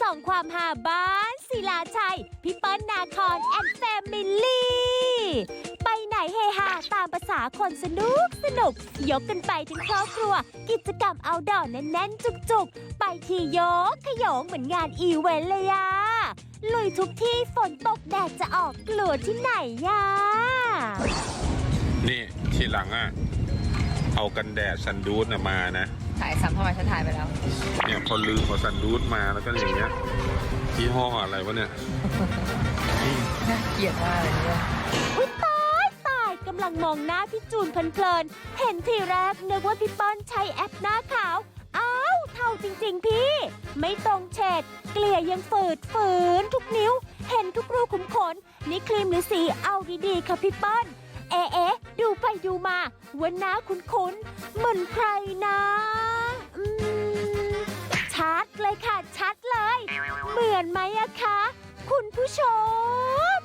ส่องความฮาบ้านศิลาชัย พี่เปิ้ลนาคอนแอนแฟมิลี่ ไปไหนเฮฮาตามภาษาคนสนุกสนุก ยกกันไปทั้งครอบครัว กิจกรรมเอาดอนแน่นๆ จุกๆ ไปทียกขยงเหมือนงานอีเวนต์เลยอะลุยทุกที่ฝนตกแดดจะออกกลัวที่ไหนยะนี่ทีหลังอะเอากันแดดซันดูสน่ะมานะ ถ่ายซ้ำทำไมฉันถ่ายไปแล้ว เนี่ยพอลืมเอาซันดูสมาแล้วก็อย่างเงี้ยยี่ห้ออะไรวะเนี่ย น่าเกลียดมากเลยเนี่ยอุ๊ยตายตายกำลังมองหน้าพี่จูนเพลินๆเห็นทีแรกนึกว่าพี่เปิ้ลใช้แอปหน้าขาว อ้าวเท่าจริงๆพี่ ไม่ตรงเฉดเกลี่ยยังฝืดฝืนทุกนิ้ว เห็นทุกรูขุมขน นี่ครีมหรือสีเอาดีๆค่ะพี่เปิ้ล เอ๊ะดูไปดูมาวันน้าคุ้นคุ้นเหมือนใครนะอืชัดเลยค่ะ ชัดเลย เหมือนไหมอะคะ คุณผู้ชม